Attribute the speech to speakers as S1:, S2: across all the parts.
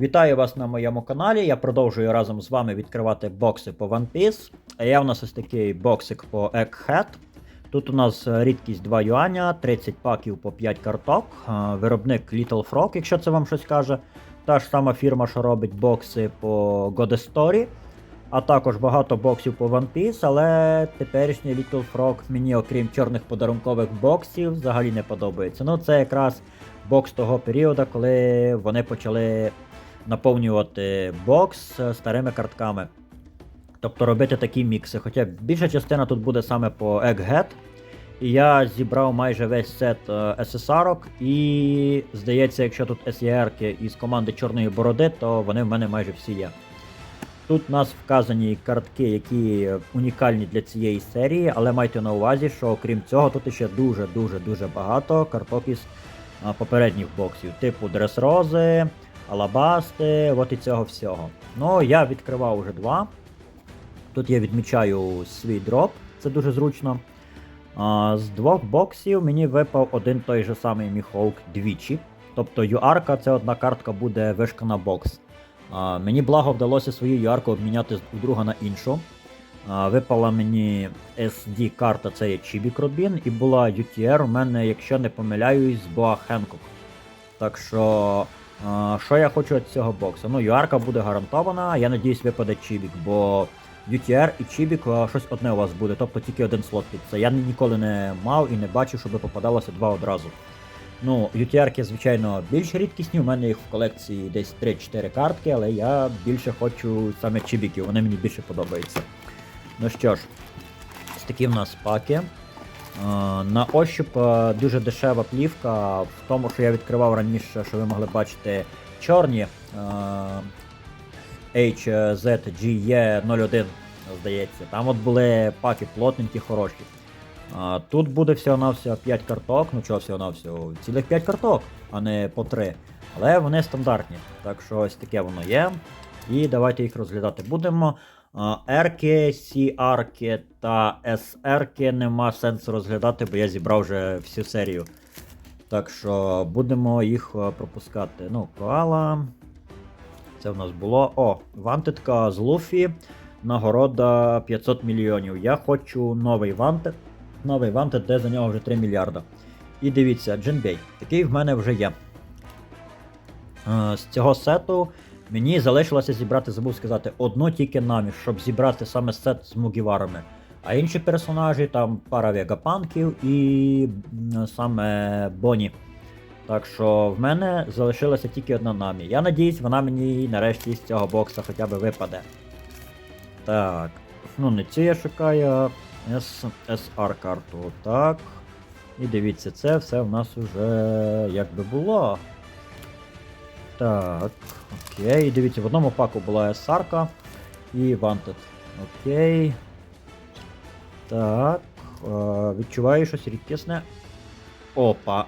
S1: Вітаю вас на моєму каналі. Я продовжую разом з вами відкривати бокси по One Piece. А я у нас ось такий боксик по Egghead. Тут у нас е, рідкість 2 юаня, 30 паків по 5 карток. Е, Виробник Little Frog, якщо це вам щось каже. Та ж сама фірма, що робить бокси по Goddess Story. А також багато боксів по One Piece, але теперішній Little Frog мені, окрім чорних подарункових боксів, взагалі не подобається. Ну, це якраз бокс того періоду, коли вони почали наповнювати бокс е, старими картками. Тобто робити такі мікси. Хоча більша частина тут буде саме по Egghead. І я зібрав майже весь сет е, SSR, і здається, якщо тут SER із команди Чорної Бороди, то вони в мене майже всі є. Тут у нас вказані картки, які унікальні для цієї серії, але майте на увазі, що окрім цього, тут ще дуже-дуже дуже багато карток із попередніх боксів, типу Дресрози, Алабасти, от і цього всього. Ну, я відкривав уже два. Тут я відмічаю свій дроп, це дуже зручно. А, з двох боксів мені випав один той же самий Міхоук двічі. Тобто юарка це одна картка буде вишка на бокс. А, мені благо вдалося свою юарку обміняти з- друга на іншу. А, випала мені SD карта, це є Чібік Робін, і була UTR у мене, якщо не помиляюсь, з Боа Хенкок. Так що, що я хочу від цього боксу? Ну, юарка буде гарантована, я надіюсь, випаде Чібік, бо UTR і Чібік щось одне у вас буде, тобто тільки один слот під це. Я ніколи не мав і не бачив, щоб попадалося два одразу. Ну, UTR-ки, звичайно, більш рідкісні, у мене їх в колекції десь 3-4 картки, але я більше хочу саме чібіків, вони мені більше подобаються. Ну що ж, такі в нас паки. Е, На ощуп е, дуже дешева плівка, в тому, що я відкривав раніше, що ви могли бачити чорні е, HZGE01, здається. Там от були паки плотненькі, хороші. Тут буде всього-навсього 5 карток, ну чого всього-навсього, цілих 5 карток, а не по 3. Але вони стандартні. Так що ось таке воно є. І давайте їх розглядати будемо. Ерки, Сі-арки та С-ерки нема сенсу розглядати, бо я зібрав вже всю серію. Так що будемо їх е, пропускати. Ну, коала. Це в нас було. О, вантедка з Луфі. Нагорода 500 мільйонів. Я хочу новий вантед. Новий вантед, де за нього вже 3 мільярда. І дивіться, Джинбей. Такий в мене вже є. Е, З цього сету мені залишилося зібрати, забув сказати, одну тільки наміш, щоб зібрати саме сет з мугіварами. А інші персонажі, там пара вегапанків і саме Боні. Так що в мене залишилася тільки одна намі. Я надіюсь, вона мені нарешті з цього бокса хоча б випаде. Так. Ну, не цю я шукаю, а SSR карту. Так. І дивіться, це все в нас уже як би було. Так. Окей. Дивіться, в одному паку була SR і Wanted. Окей. Так. Е, відчуваю щось рідкісне. Опа.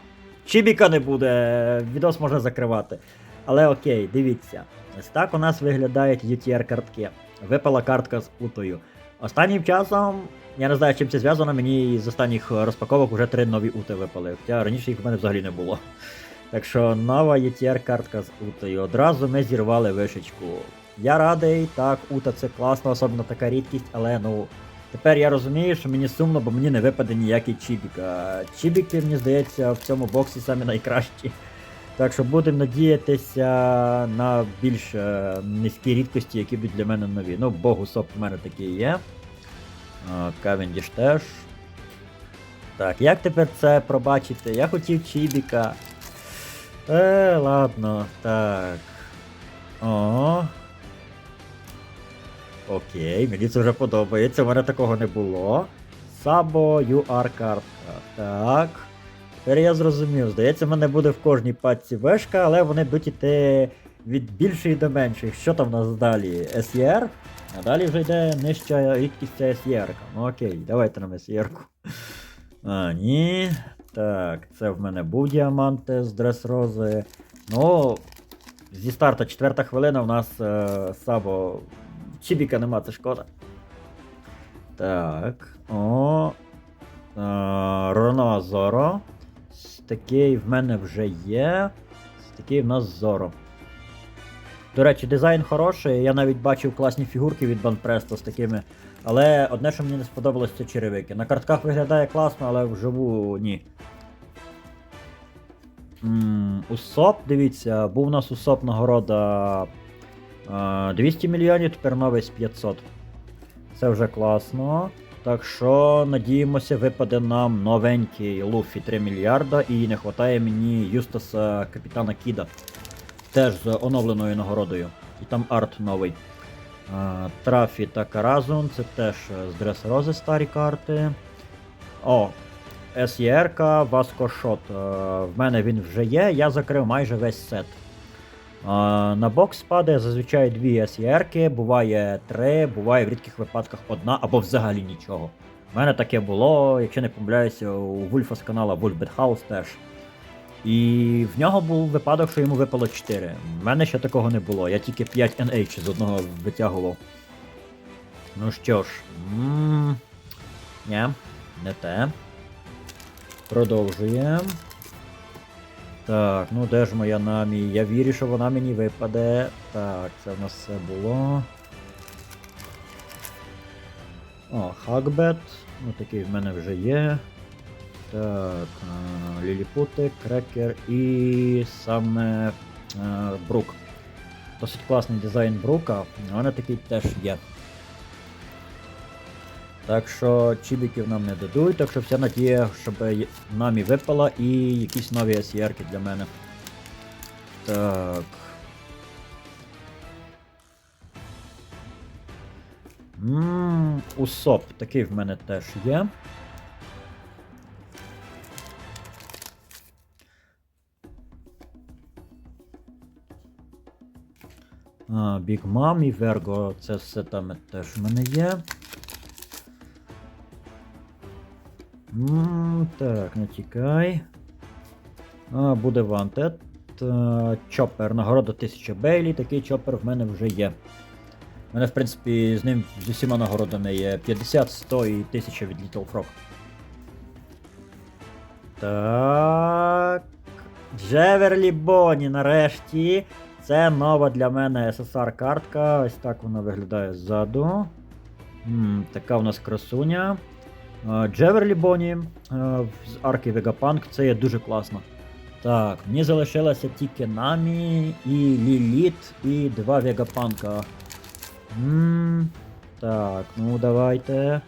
S1: Чібіка не буде, відос можна закривати. Але окей, дивіться. Ось так у нас виглядають UTR картки. Випала картка з утою. Останнім часом, я не знаю, чим це зв'язано, мені з останніх розпаковок вже три нові ути випали. Хоча раніше їх в мене взагалі не було. Так що нова UTR картка з утою. Одразу ми зірвали вишечку. Я радий, так, ута це класно, особливо така рідкість, але ну. Тепер я розумію, що мені сумно, бо мені не випаде ніякий чібік. А чібіки, мені здається, в цьому боксі самі найкращі. Так що будемо надіятися на більш е, низькі рідкості, які будуть для мене нові. Ну, Богусоп в мене такий є. Кавендіш теж. Так, як тепер це пробачити? Я хотів чібіка. Е, ладно, так. О. Окей, мені це вже подобається, у мене такого не було. Сабо UR картка. Так. Тепер я зрозумів. Здається, в мене буде в кожній пачці вешка, але вони будуть іти від більшої до меншої. Що там в нас далі? SER? А далі вже йде нижча рідкість це SER. Ну окей, давайте нам SER-ку. А, ні. Так, це в мене був діаманти з дрес-рози. Ну, зі старта четверта хвилина у нас е, Сабо. Чібіка нема, це шкода. Так. О. Е, Зоро. Такий в мене вже є. Такий в нас Зоро. До речі, дизайн хороший, я навіть бачив класні фігурки від Банпресто з такими. Але одне, що мені не сподобалось, це черевики. На картках виглядає класно, але вживу ні. Усоп, дивіться, був у нас Усоп нагорода а, 200 мільйонів, тепер новий з 500. Це вже класно. Так що, надіємося, випаде нам новенький Луфі 3 мільярда і не вистачає мені Юстаса Капітана Кіда. Теж з оновленою нагородою. І там арт новий. Трафі та Каразун, це теж з Дресерози старі карти. О, SER, Васко Шот. Е, В мене він вже є, я закрив майже весь сет. На бокс падає зазвичай дві SER, буває три, буває в рідких випадках одна або взагалі нічого. У мене таке було, якщо не помиляюся, у Вульфа з канала House теж. І в нього був випадок, що йому випало 4. У мене ще такого не було, я тільки 5 NH з одного витягував. Ну що ж, м ні, не те. Продовжуємо. Так, ну де ж моя намі? Я вірю, що вона мені випаде. Так, це в нас все було. О, Хакбет. Ну такий в мене вже є. Так, Ліліпути, Крекер і саме Брук. Досить класний дизайн Брука, у мене такий теж є. Так що чібіків нам не дадуть, так що вся надія, щоб нам і випала і якісь нові SR для мене. Так. Ммм, Усоп, такий в мене теж є. Big Mom і Vergo, це все там теж в мене є. Так, не тікай. А, буде Wanted. Та, Чоппер, нагорода 1000 Бейлі, такий чоппер в мене вже є. У мене, в принципі, з ним з усіма нагородами є 50, 100 і 1000 від Little Frog. Так. Джеверлі Бонні, нарешті. Це нова для мене SSR картка. Ось так вона виглядає ззаду. М, така у нас красуня. Джеверлі Бонні е, з арки Вегапанк, це є дуже класно. Так, мені залишилося тільки Намі і Ліліт і два Вегапанка. М, Так, ну давайте.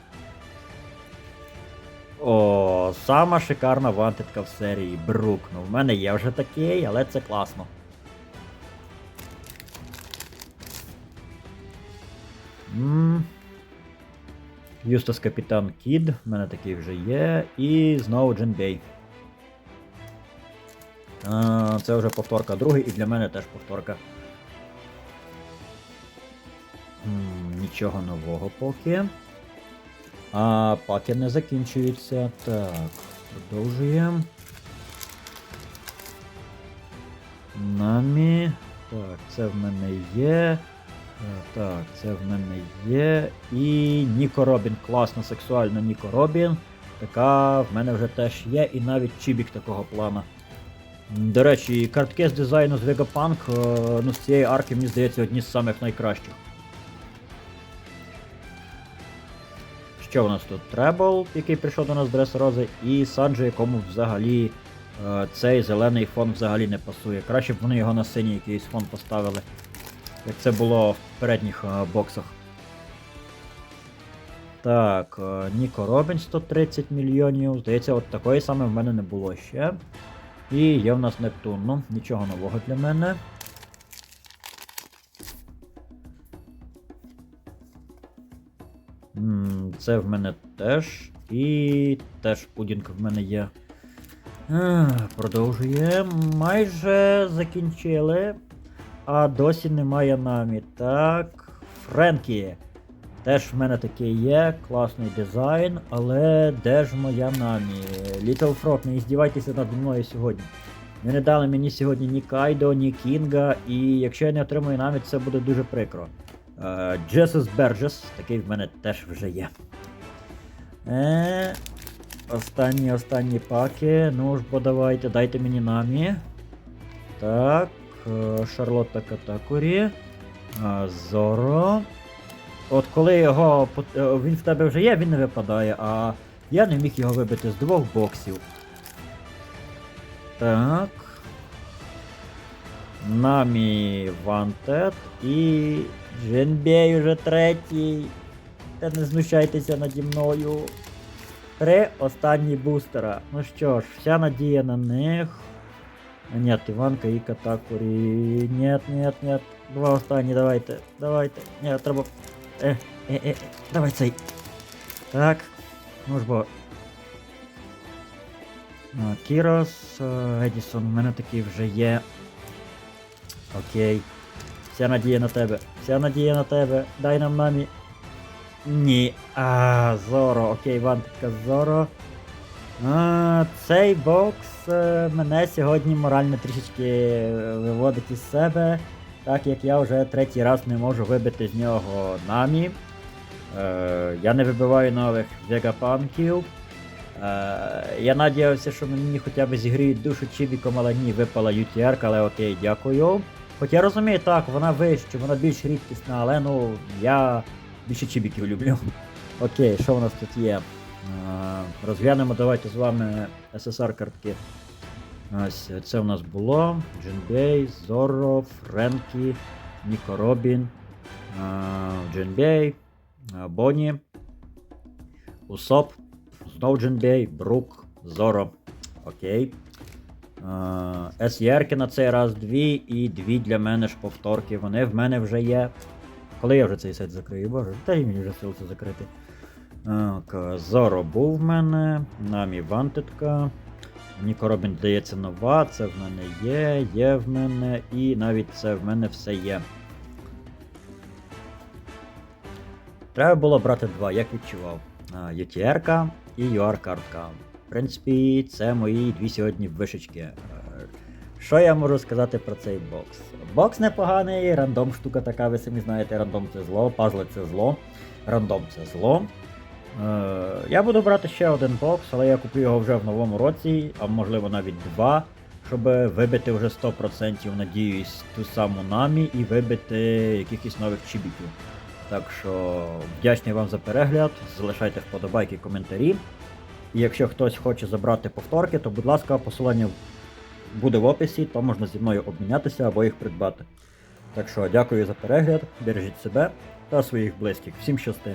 S1: О, сама шикарна вантитка в серії Брук. Ну, в мене є вже такий, але це класно. Юстас Капітан Кід, в мене такий вже є. І знову Дженбей. Це вже повторка другий, і для мене теж повторка. Нічого нового поки. А паки не закінчуються. Так, продовжуємо. Намі. Так, це в мене є. Е, Так, це в мене є. І Ніко Робін. Класно, сексуально Ніко Робін. Така в мене вже теж є, і навіть чібік такого плана. До речі, картки з дизайну з Vegapunk, е, ну з цієї арки, мені здається, одні з самих найкращих. Що у нас тут? Требл, який прийшов до нас з Дресерози, і Санджо, якому взагалі е, цей зелений фон взагалі не пасує. Краще б вони його на синій якийсь фон поставили. Як це було в передніх е, боксах. Так, е, Ніко Робін 130 мільйонів. Здається, от такої саме в мене не було ще. І є в нас Нептун. Ну, нічого нового для мене. Це в мене теж. І теж пудінг в мене є. А, Продовжуємо. Майже закінчили. А досі немає намі. Так. Френкі. Теж в мене такий є, класний дизайн, але де ж моя намі? Little Frog, не іздівайтеся над мною сьогодні. Не дали мені сьогодні ні Кайдо, ні Кінга, і якщо я не отримаю намі, це буде дуже прикро. Джесус Берджес, такий в мене теж вже є. Е, останні останні паки. Ну ж бо давайте, дайте мені намі. Так. Е, Шарлотта Катакурі. е, Зоро. От коли його е, він в тебе вже є, він не випадає, а я не міг його вибити з двох боксів. Так. Намі Вантет і Джинбей уже третій. Та не знущайтеся наді мною. Три останні бустера. Ну що ж, вся надія на них. Нет, Іванка і Катакурі. Нет, нет, нет. Два останні, давайте. Давайте. Ні, треба. Е, е, е, давай цей. Так. Ну ж бо. Кірос, е, Едісон, у мене такий вже є. Окей. Вся надія на тебе. Вся надія на тебе. Дай нам намі. Ні. А, Зоро. Окей, Вантика Зоро. А, цей бокс е, мене сьогодні морально трішечки е, виводить із себе, так як я вже третій раз не можу вибити з нього намі. Е, я не вибиваю нових вегапанків. Я надіявся, що мені хоча б зігріють душу чібіком, але ні, випала UTR, але окей, дякую. Хоч я розумію, так, вона вища, вона більш рідкісна, але ну я більше чібіків люблю. Окей, що в нас тут є? Е, Розглянемо давайте з вами SSR картки. Ось це у нас було. Джинбей, Зорро, Френкі, Ніко Робін, е, Джинбей, е, Бонні, Усоп, знов Джинбей, Брук, Зоро. Окей. SR на цей раз дві і дві для мене ж повторки. Вони в мене вже є. Коли я вже цей сет закрию, боже, та й мені вже сил це закрити. Так, Зоро був в мене, Намі Вантетка. Ніко Робін, здається, нова, це в мене є, є в мене, і навіть це в мене все є. Треба було брати два, як відчував. UTR і UR-картка. В принципі, це мої дві сьогодні вишечки. Е, Що я можу сказати про цей бокс? Бокс непоганий, рандом штука така, ви самі знаєте, рандом це зло, пазли це зло, рандом це зло. Е, я буду брати ще один бокс, але я куплю його вже в новому році, а можливо навіть два, щоб вибити вже 100%, надіюсь, ту саму намі і вибити якихось нових чібіків. Так що вдячний вам за перегляд, залишайте вподобайки, коментарі. І якщо хтось хоче забрати повторки, то будь ласка, посилання буде в описі, то можна зі мною обмінятися або їх придбати. Так що дякую за перегляд, бережіть себе та своїх близьких. Всім щасти!